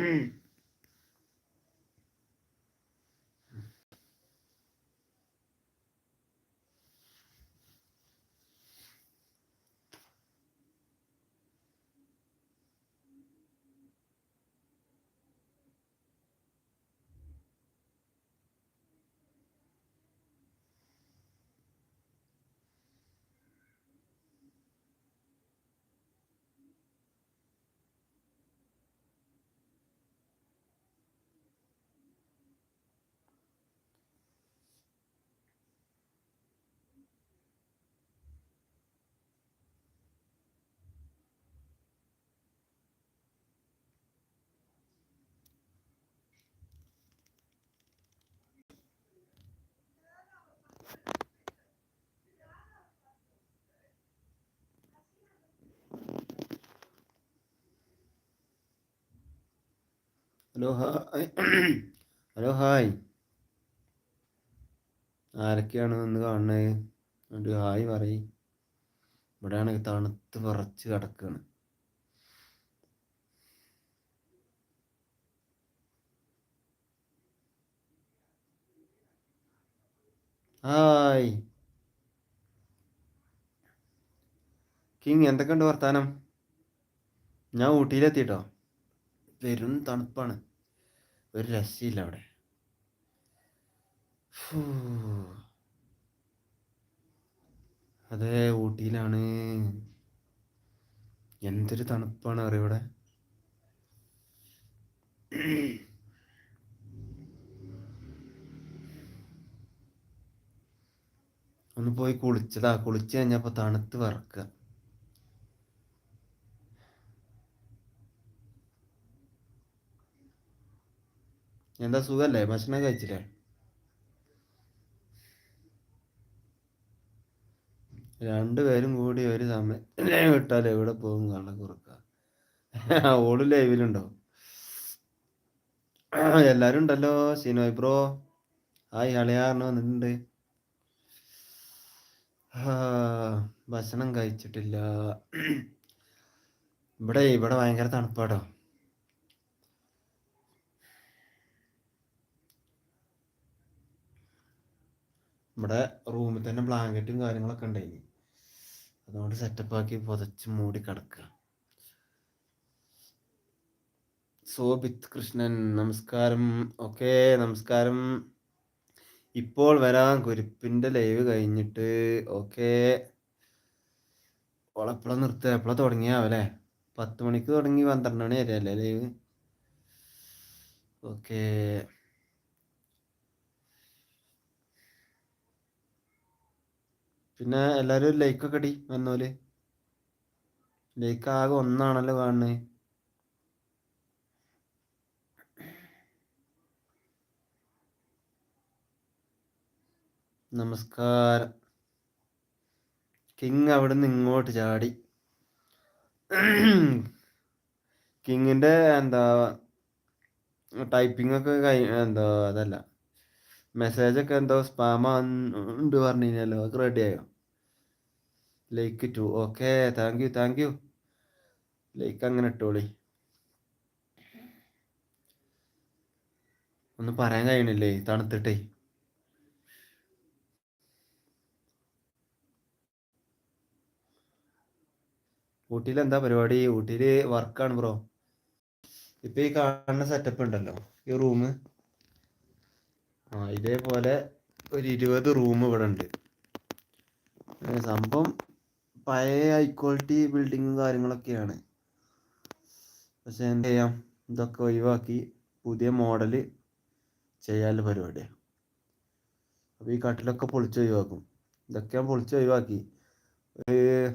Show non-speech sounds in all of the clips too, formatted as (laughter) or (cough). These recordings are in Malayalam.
mm. Hello hi. Hello hi. ആരൊക്കെയാണ് ഒന്ന് കാണുന്നത് ഒരു ഹായ് പറയും. ഇവിടെയാണ് തണുത്ത് വിറച്ച് കിടക്കുകയാണ് ഹായ്. കിങ് എന്തൊക്കെയുണ്ട് വർത്താനം? ഞാൻ ഊട്ടിയിലെത്തിട്ടോ. പെരും തണുപ്പാണ്. ഒരു രസമില്ല അവിടെ. അതെ ഊട്ടിയിലാണ്. എന്തൊരു തണുപ്പാണ് അറിയ ഇവിടെ? ഒന്ന് പോയി കുളിച്ചതാ. കുളിച്ച് കഴിഞ്ഞപ്പോ തണുത്ത് വറക്കുക. എന്താ സുഖല്ലേ? ഭക്ഷണം കഴിച്ചില്ലേ? രണ്ടുപേരും കൂടി ഒരു സമയം വിട്ടാൽ എവിടെ പോകും? കള്ള കുറുക്ക. ഓൾ ലൈവിലുണ്ടോ? എല്ലാരും ഉണ്ടല്ലോ. സിനോയ് ബ്രോ. ഹായ് ഹളിയാറിന് വന്നിട്ടുണ്ട്. ഭക്ഷണം കഴിച്ചിട്ടില്ല. ഇവിടെ ഇവിടെ ഭയങ്കര തണുപ്പാടോ ഇവിടെ റൂമിൽ തന്നെ ബ്ലാങ്കറ്റും കാര്യങ്ങളൊക്കെ ഉണ്ടായിനി. അതുകൊണ്ട് സെറ്റപ്പ് ആക്കി പുതച്ച് മൂടി കിടക്കുക സോബിത് കൃഷ്ണൻ നമസ്കാരം. ഓക്കെ നമസ്കാരം. ഇപ്പോൾ വരാം. കുരിപ്പിന്റെ ലൈവ് കഴിഞ്ഞിട്ട്. ഓക്കെ ഓളെപ്പോഴാണ് നിർത്തുക? എപ്പോഴാണ് തുടങ്ങിയാവല്ലേ പത്ത് മണിക്ക് തുടങ്ങി പന്ത്രണ്ട് മണി വരെ അല്ലേ ലൈവ് ഓക്കേ പിന്നെ എല്ലാവരും ലൈക്കൊക്കെ അടി വന്നോൽ. ലൈക്ക് ആകെ ഒന്നാണല്ലോ കാണുന്നത് നമസ്കാരം. കിങ് അവിടെ നിന്ന് ഇങ്ങോട്ട് ചാടി. കിങ്ങിന്റെ എന്താ ടൈപ്പിംഗ് ഒക്കെ എന്താ അതല്ല. മെസ്സേജൊക്കെ എന്തോ സ്പാമാ ഉണ്ട് പറഞ്ഞു കഴിഞ്ഞാലോ അതൊക്കെ റെഡി ആയോ? Like too okay thank you thank you like അങ്ങനെ ഇട്ടോളി. ഒന്നും പറയാൻ കഴിയണില്ലേ തണുത്തിട്ടേ. ഊട്ടിയിൽ എന്താ പരിപാടി? ഊട്ടിയിൽ വർക്കാണ് ബ്രോ ഇപ്പൊ ഈ കാണുന്ന സെറ്റപ്പ് ഉണ്ടല്ലോ ഈ റൂം ആ ഇതേപോലെ ഒരു ഇരുപത് റൂം ഇവിടെ ഉണ്ട് സംഭവം പഴയ ഹൈ ക്വാളിറ്റി ബിൽഡിങ്ങും കാര്യങ്ങളൊക്കെയാണ്. പക്ഷെ എന്ത് ചെയ്യാം? ഇതൊക്കെ ഒഴിവാക്കി പുതിയ മോഡൽ ചെയ്യാനുള്ള പരിപാടി അപ്പോൾ ഈ കട്ടിലൊക്കെ പൊളിച്ച് ഒഴിവാക്കും. ഇതൊക്കെ ഞാൻ പൊളിച്ച് ഒഴിവാക്കി. ഒരു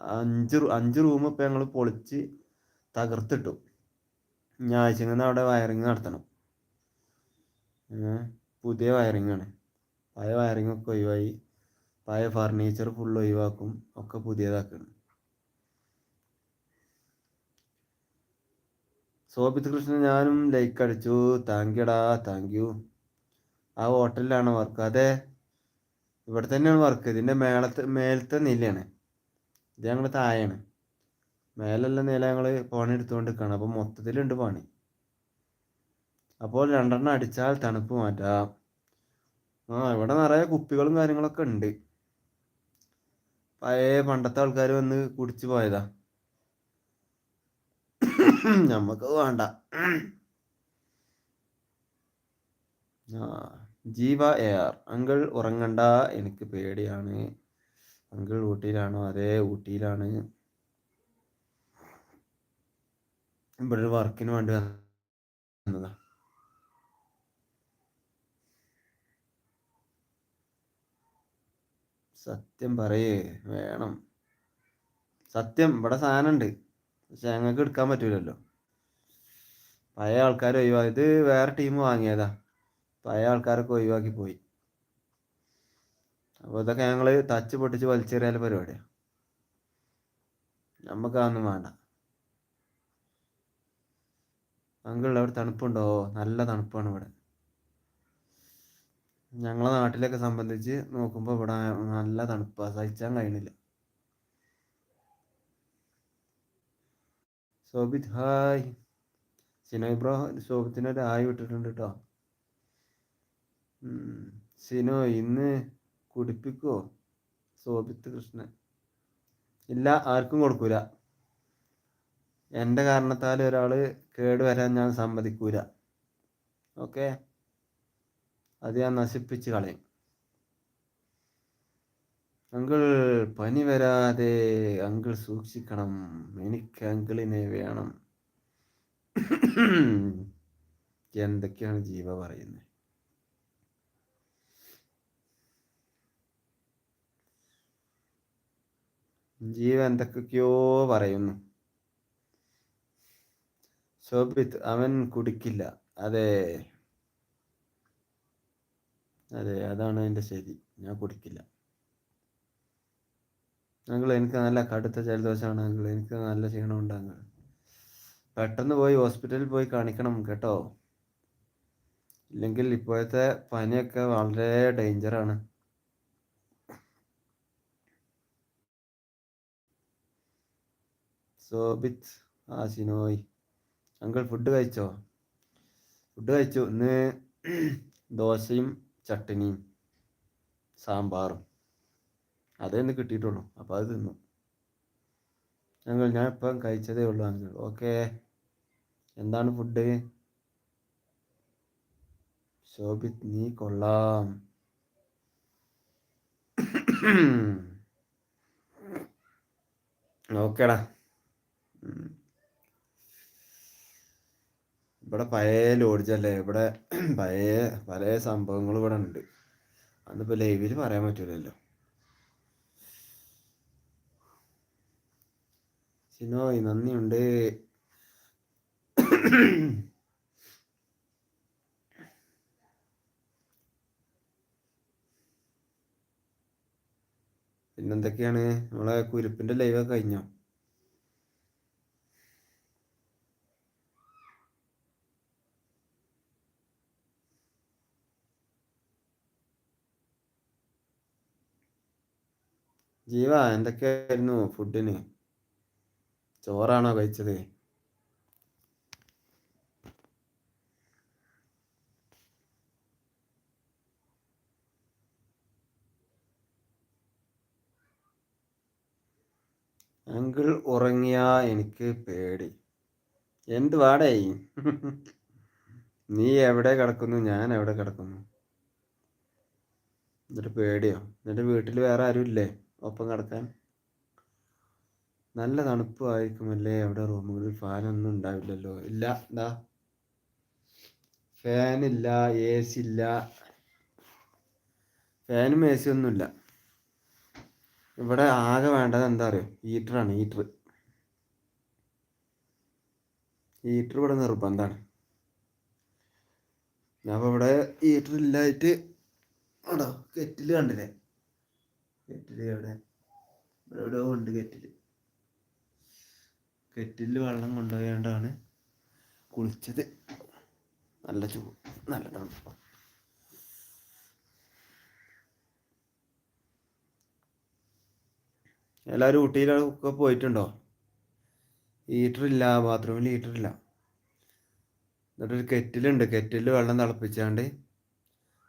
അഞ്ച് അഞ്ച് റൂം ഇപ്പം ഞങ്ങൾ പൊളിച്ച് തകർത്തിട്ടു. ഞായറാഴ്ച അവിടെ വയറിങ് നടത്തണം. പുതിയ വയറിങ് ആണ്. പഴയ വയറിങ് ഒക്കെ ഒഴിവായി. പഴയ ഫർണിച്ചർ ഫുൾ ഒഴിവാക്കും. ഒക്കെ പുതിയതാക്കണം. സോഭിത് കൃഷ്ണൻ ഞാനും ലൈക്ക് അടിച്ചു. താങ്ക് യുടാ താങ്ക് യു ആ ഹോട്ടലിലാണ് വർക്ക് അതെ ഇവിടെ തന്നെയാണ് വർക്ക് ഇതിന്റെ മേളത്തെ മേലത്തെ നിലയാണ്. ഇത് ഞങ്ങൾ താഴെയാണ്. മേലെല്ലാം നില ഞങ്ങൾ പണി എടുത്തുകൊണ്ട് നിൽക്കുകയാണ് അപ്പോൾ മൊത്തത്തിലുണ്ട് പണി. അപ്പോൾ രണ്ടെണ്ണം അടിച്ചാൽ തണുപ്പ് മാറ്റാം. ആ ഇവിടെ നിറയെ കുപ്പികളും കാര്യങ്ങളൊക്കെ ഉണ്ട്. പഴയ പണ്ടത്തെ ആൾക്കാർ വന്ന് കുടിച്ചു പോയതാ. നമുക്ക് വേണ്ട. ജീവ ജീവ എയർ അങ്കിൾ ഉറങ്ങണ്ട എനിക്ക് പേടിയാണ്. അങ്കിൾ ഊട്ടിയിലാണോ അതെ ഊട്ടിയിലാണ്. ഇവിടെ വർക്കിന് വേണ്ടി വന്നതാ. സത്യം പറയേ വേണം. സത്യം ഇവിടെ സാധനമുണ്ട് പക്ഷെ ഞങ്ങൾക്ക് എടുക്കാൻ പറ്റൂലല്ലോ. പഴയ ആൾക്കാർ ഒഴിവാക്കി ഇത് വേറെ ടീം വാങ്ങിയതാ. പഴയ ആൾക്കാരൊക്കെ ഒഴിവാക്കി പോയി. അപ്പോൾ ഇതൊക്കെ ഞങ്ങൾ തച്ച് പൊട്ടിച്ച് വലിച്ചെറിയാല പരിപാടിയാണ് നമുക്ക് അതൊന്നും വേണ്ട. അങ്കിൾ അവിടെ തണുപ്പുണ്ടോ? നല്ല തണുപ്പാണ് ഇവിടെ. ഞങ്ങളെ നാട്ടിലൊക്കെ സംബന്ധിച്ച് നോക്കുമ്പോൾ ഇവിടെ നല്ല തണുപ്പാണ് സഹിച്ചാൻ കഴിയണില്ല. സോബിത് ഹായ്. സിനോയ് ബ്രോ സോബിത്തിനൊരു ഹായ് വിട്ടിട്ടുണ്ട് കേട്ടോ സിനോ ഇന്ന് കുടിപ്പിക്കോ? സോബിത്ത് കൃഷ്ണൻ. ഇല്ല ആർക്കും കൊടുക്കൂല. എന്റെ കാരണത്താൽ ഒരാൾ കേട് വരാൻ ഞാൻ സമ്മതിക്കൂല. ഓക്കെ? അത് ഞാൻ നശിപ്പിച്ച് കളയും. അങ്കിൾ പനി വരാതെ അങ്കിൾ സൂക്ഷിക്കണം. എനിക്ക് അങ്കിളിനെ വേണം. എന്തൊക്കെയാണ് ജീവ പറയുന്നത്? ജീവ എന്തൊക്കെയോ പറയുന്നു. ശോഭിത് അവൻ കുടിക്കില്ല. അതെ. അതെ അതാണ് എന്റെ ശരി. ഞാൻ കുടിക്കില്ല. അങ്കിൾ എനിക്ക് നല്ല കടുത്ത ജലദോഷമാണ് അങ്കിൾ എനിക്ക് നല്ല ക്ഷീണമുണ്ട് അങ്കിൾ. പെട്ടെന്ന് പോയി ഹോസ്പിറ്റലിൽ പോയി കാണിക്കണം കേട്ടോ. ഇല്ലെങ്കിൽ ഇപ്പോഴത്തെ പനിയൊക്കെ വളരെ ഡേഞ്ചറാണ്. സോബിത്ത് ആ സിനോയ് അങ്കിൾ ഫുഡ് കഴിച്ചോ? ഫുഡ് കഴിച്ചു. ഇന്ന് ദോശയും ചട്ടനിയും സാമ്പാറും. അതേ ഇന്ന് കിട്ടിയിട്ടുള്ളൂ. അപ്പോൾ അത് തിന്നു. ഞങ്ങൾ ഞാൻ ഇപ്പം കഴിച്ചതേ ഉള്ളൂ അങ്ങനെ ഓക്കെ. എന്താണ് ഫുഡ്? ശോഭിത് നീ കൊള്ളാം. ഓക്കേടാ. ഇവിടെ പഴയ ലോഡ്ജല്ലേ ഇവിടെ (clears throat) പഴയ പല സംഭവങ്ങൾ ഇവിടെ ഉണ്ട്. അന്നിപ്പോൾ ലൈവിൽ പറയാൻ പറ്റൂലല്ലോ. സിനോയ് നന്ദിയുണ്ട്. (clears throat) പിന്നെന്തൊക്കെയാണ്? നമ്മളെ കുരുപ്പിന്റെ ലൈവൊക്കെ കഴിഞ്ഞോ? ജീവ എന്തൊക്കെയായിരുന്നു ഫുഡിന് ചോറാണോ കഴിച്ചത്? അങ്കിൾ ഉറങ്ങിയാ എനിക്ക് പേടി. എന്ത് വാടേ? നീ എവിടെ കിടക്കുന്നു? ഞാൻ എവിടെ കിടക്കുന്നു? എന്നിട്ട് പേടിയോ? എന്നിട്ട് വീട്ടിൽ വേറെ ആരും ഇല്ലേ ഒപ്പം കിടക്കാൻ. നല്ല തണുപ്പായിരിക്കുമല്ലേ അവിടെ റൂമുകളിൽ? ഫാനൊന്നും ഉണ്ടാവില്ലല്ലോ. ഇല്ല. എന്താ ഫാനില്ല എ സി ഇല്ല ഫാനും എ സി ഒന്നുമില്ല ഇവിടെ ആകെ വേണ്ടത് എന്താ അറിയോ? ഹീറ്ററാണ് ഹീറ്റർ ഹീറ്റർ ഇവിടെ നിർബന്ധമാണ്. ഞാൻ ഇവിടെ ഹീറ്റർ ഇല്ലായിട്ട് ആണോ കെറ്റിൽ കണ്ടില്ലേ? കെറ്റിൽ എവിടെ? എവിടെയോ ഉണ്ട് കെറ്റിൽ കെറ്റിൽ വെള്ളം കൊണ്ടുപോയാണ്ടാണ് കുളിച്ചത്. നല്ല ചൂ നല്ല തണുപ്പ്. എല്ലാവരും ഊട്ടിയിലൊക്കെ പോയിട്ടുണ്ടോ? ഹീറ്റർ ഇല്ല ബാത്റൂമിൽ ഹീറ്റർ ഇല്ല. എന്നിട്ടൊരു കെറ്റിലുണ്ട് കെറ്റിൽ വെള്ളം തിളപ്പിച്ചാണ്ട്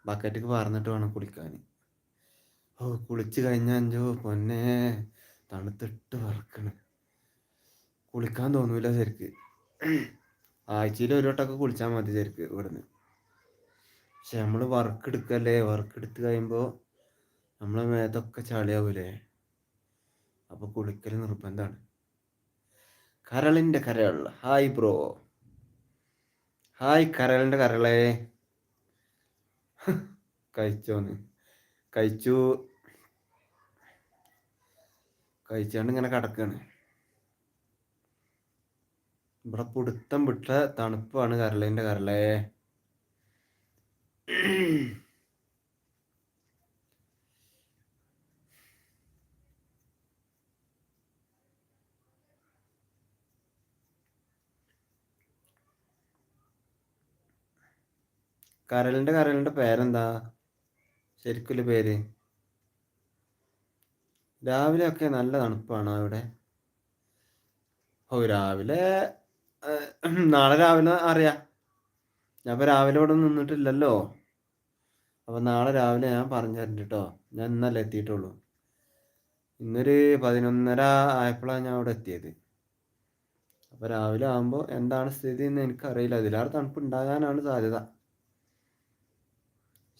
ബക്കറ്റിക്ക് പാർന്നിട്ട് വേണം കുളിക്കാൻ ഓ കുളിച്ച് കഴിഞ്ഞാൽ അഞ്ചോ പൊന്നെ തണുത്തിട്ട് വറക്കണ്. കുളിക്കാൻ തോന്നൂല ശരിക്ക്. ആഴ്ചയിൽ ഒരു വട്ടമൊക്കെ കുളിച്ചാൽ മതി ശരിക്ക് ഇവിടുന്ന്. പക്ഷെ നമ്മൾ വർക്ക് എടുക്കല്ലേ? വർക്ക് എടുത്ത് കഴിയുമ്പോൾ നമ്മളെ മേത്തൊക്കെ ചളിയാവൂലേ? അപ്പോൾ കുളിക്കൽ നിർബന്ധമാണ് കരളിന്റെ കരൾ ഹായ് ബ്രോ ഹായ് കരളിന്റെ കരളേ. (laughs) കഴിച്ചോന്ന്. കഴിച്ചു. കഴിച്ചാണ്ട് ഇങ്ങനെ കിടക്കുകയാണ് ഇവിടെ പുടുത്തം വിട്ട തണുപ്പാണ് കരളേന്റെ കരളേ. കരളിന്റെ കരളിന്റെ പേരെന്താ? ശരിക്കുള്ള പേര്. രാവിലെ ഒക്കെ നല്ല തണുപ്പാണ് അവിടെ ഓ രാവിലെ നാളെ രാവിലെ അറിയാം. ഞാൻ ഇപ്പൊ രാവിലെ ഇവിടെ നിന്നിട്ടില്ലല്ലോ. അപ്പൊ നാളെ രാവിലെ ഞാൻ പറഞ്ഞു തരണ്ട് കേട്ടോ. ഞാൻ ഇന്നല്ലേ എത്തിയിട്ടുള്ളൂ. ഇന്നൊരു പതിനൊന്നര ആയപ്പോഴാണ് ഞാൻ അവിടെ എത്തിയത്. അപ്പൊ രാവിലെ ആകുമ്പോൾ എന്താണ് സ്ഥിതി എന്ന് എനിക്കറിയില്ല. അതിലാറ് തണുപ്പ് ഉണ്ടാകാനാണ് സാധ്യത.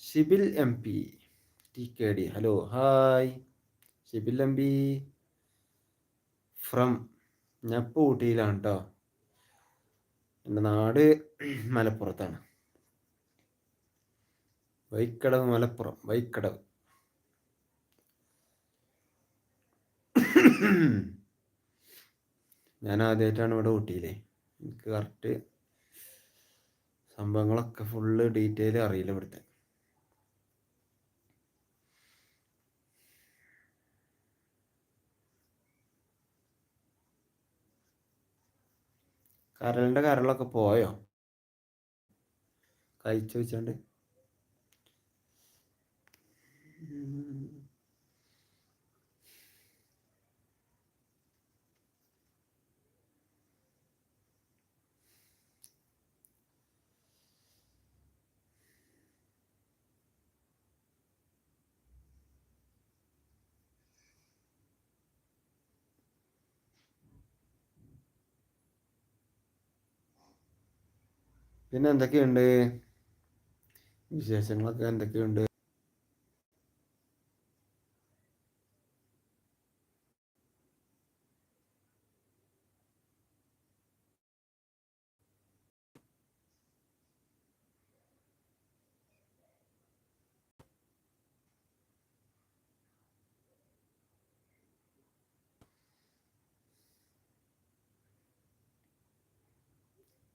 Shibil M P T K D. Hello hi. Shibil from ഞാൻ ഇപ്പോൾ ഊട്ടിയിലാണ് കേട്ടോ എന്റെ നാട് മലപ്പുറത്താണ്. വൈക്കടവ് മലപ്പുറം വൈക്കടവ്. ഞാൻ ആദ്യമായിട്ടാണ് ഇവിടെ ഊട്ടിയില്ലേ എനിക്ക് കറക്റ്റ് സംഭവങ്ങളൊക്കെ ഫുള്ള് ഡീറ്റെയിൽ അറിയില്ല ഇവിടുത്തെ. കരളിന്റെ കരളൊക്കെ പോയോ? കഴിച്ചു വെച്ചാണ്ട് പിന്നെ എന്തൊക്കെയുണ്ട്? വിശേഷങ്ങളൊക്കെ എന്തൊക്കെയുണ്ട്?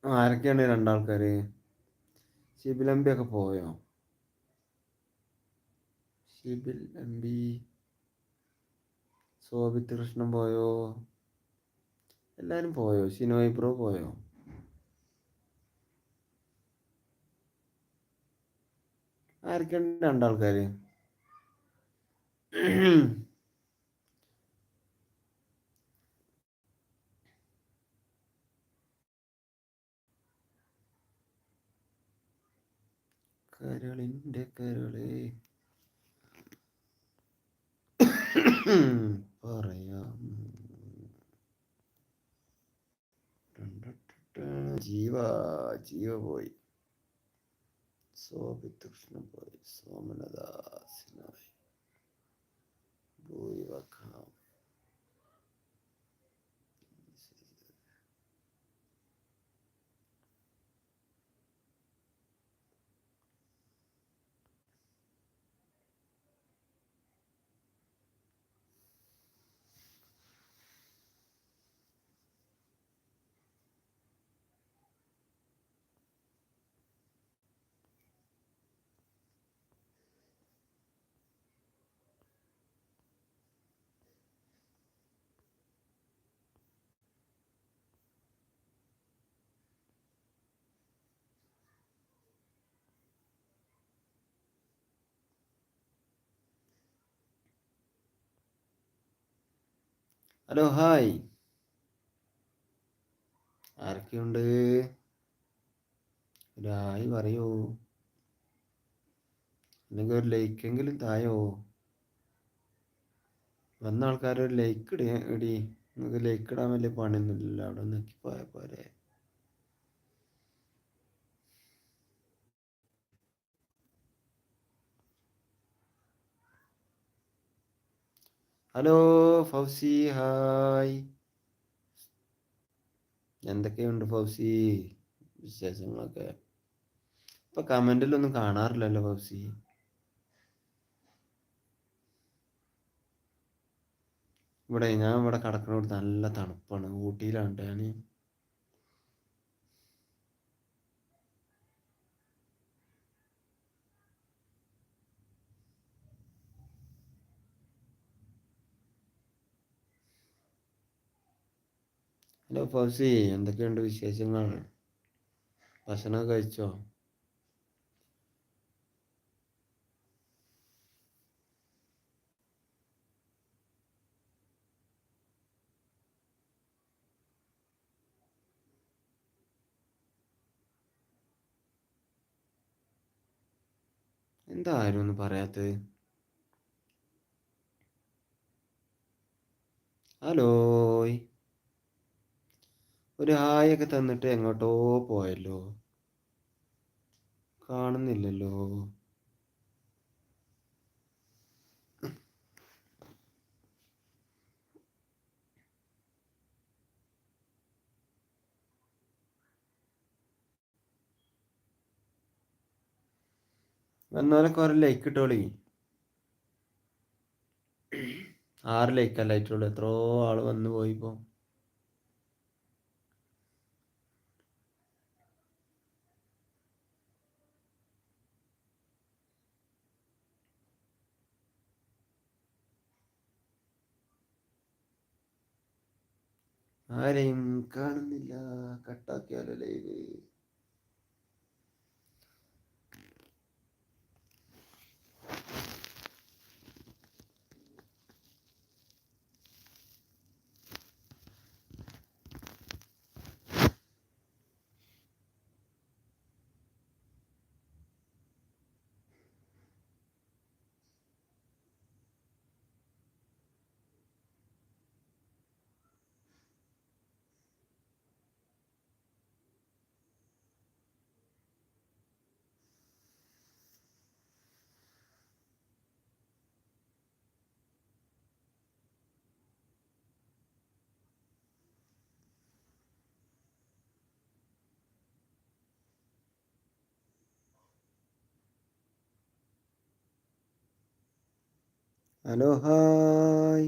ആരൊക്കെയാണ് രണ്ടാൾക്കാര്? ഷിബിൽ എം ഒക്കെ പോയോ? ഷിബിൽ എം പി കൃഷ്ണൻ പോയോ? എല്ലാരും പോയോ? ഷിനോയ് ബ്രോ പോയോ? ആരൊക്കെയാണ് രണ്ടാൾക്കാര്? കരളിന്റെ കരളെ. പറയാം. ജീവ ജീവ പോയി. സോഭിത് കൃഷ്ണ പോയി. സോമനദാസിനായി. ഭൂരിവക്കാം ഹലോ ഹായ്. ആരൊക്കെയുണ്ട്? ഒരു ഹായ് പറയൂ? അല്ലെങ്കിൽ ഒരു ലൈക്കെങ്കിലും തായോ? വന്ന ആൾക്കാർ ഒരു ലൈക്ക് ഇടി ഇടി. നിങ്ങൾക്ക് ലൈക്ക് ഇടാൻ വലിയ പണിയൊന്നുമില്ലല്ലോ. അവിടെ നോക്കി പോയാൽ പോരെ. Hello Fousi hi. എന്തൊക്കെയുണ്ട് ഫൗസി? വിശേഷങ്ങളൊക്കെ. ഇപ്പൊ കമന്റിലൊന്നും കാണാറില്ലല്ലോ ഫൗസി. ഇവിടെ ഞാൻ ഇവിടെ കിടക്കുന്നിടത്ത് നല്ല തണുപ്പാണ്. ഊട്ടിയിലാണ് ഞാൻ ഹലോ ഫൗസി എന്തൊക്കെയുണ്ട് വിശേഷങ്ങൾ ഭക്ഷണം കഴിച്ചോ? എന്താ ആരും ഒന്നും പറയാത്തത് ഹലോയ് ഒരു ഹായ് ഒക്കെ തന്നിട്ട് എങ്ങോട്ടോ പോയല്ലോ. കാണുന്നില്ലല്ലോ. വന്നാലൊക്കെ ഒരു ലൈക്ക് ഇട്ടോളി. ആറ് ലൈക്ക് അല്ല ആയിട്ടുള്ളൂ എത്രയോ ആൾ വന്നു പോയിപ്പോ ആരെയും കാണുന്നില്ല. കട്ടാക്കിയാലോ ലൈവ്. Hello hi.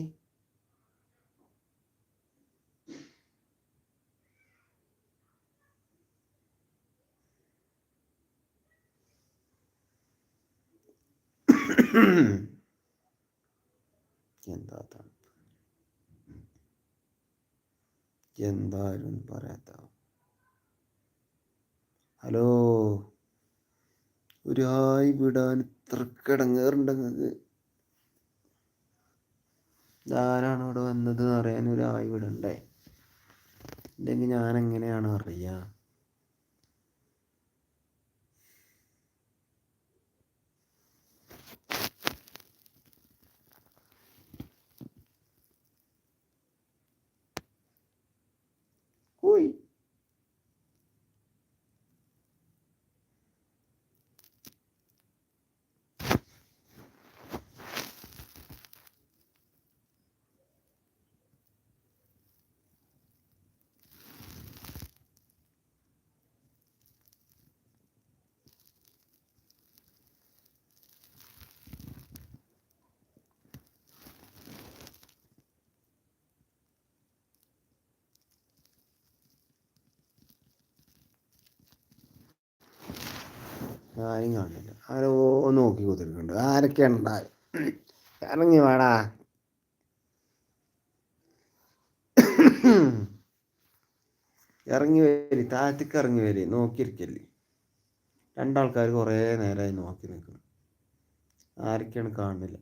എന്താ എന്തായാലും പറയാത്ത. ഹലോ ഒരു ഹായ് വിടാൻ ഇത്ര കിടങ്ങേറുണ്ട് നിങ്ങൾക്ക് ഇതാരാണ് ഇവിടെ വന്നത് അറിയാൻ ഒരു ഹായ് വിടണ്ടേ ഇല്ലെങ്കിൽ ഞാൻ എങ്ങനെയാണ് അറിയുക ആരും കാണില്ല ആരോ നോക്കി കുതിരിക്കുന്നുണ്ട് ആരൊക്കെയാണ് ഉണ്ടായത് ഇറങ്ങി വേടാ. ഇറങ്ങി വരി. താഴത്തേക്ക് ഇറങ്ങി വരി. നോക്കിയിരിക്കല്ലേ. രണ്ടാൾക്കാർ കുറേ നേരമായി നോക്കി നിൽക്കുന്നു. ആരൊക്കെയാണ് കാണുന്നില്ല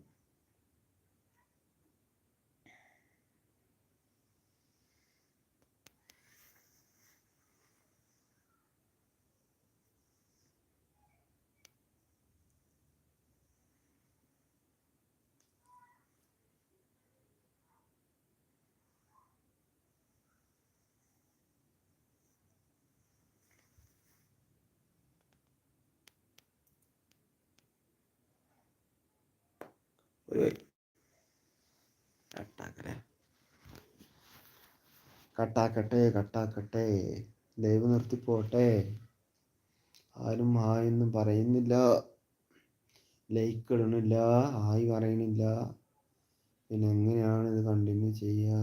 ഒരു കട്ടാക്കല്ലേ കട്ടാക്കട്ടെ കട്ടാക്കട്ടെ. ലൈവ് നിർത്തി പോട്ടെ ആരും ഹായൊന്നും പറയുന്നില്ല. ലൈക്ക് ഇടണില്ല ഹായ് പറയണില്ല പിന്നെ എങ്ങനെയാണ് ഇത് കണ്ടിന്യൂ ചെയ്യുക?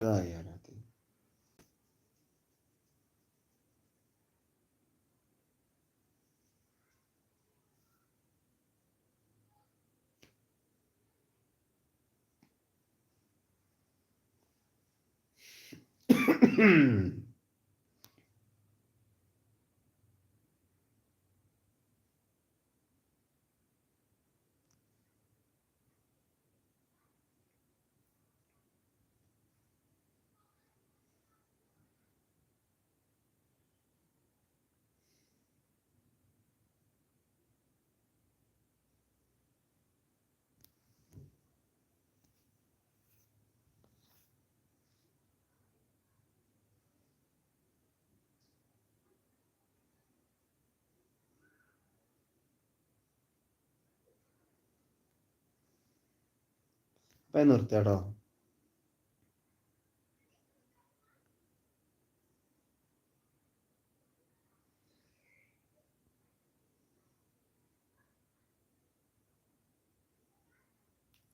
Ay, yarabbim. Hmm. (clears throat) അപ്പൊ നിർത്തിയാട്ടോ.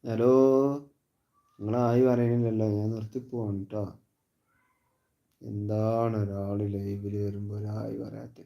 ഹലോ നിങ്ങൾ ആയി പറയണില്ലല്ലോ ഞാൻ നിർത്തി പോവാണ് കേട്ടോ എന്താണ് ഒരാൾ ലൈവിൽ വരുമ്പോൾ ഒരായി പറയാത്ത?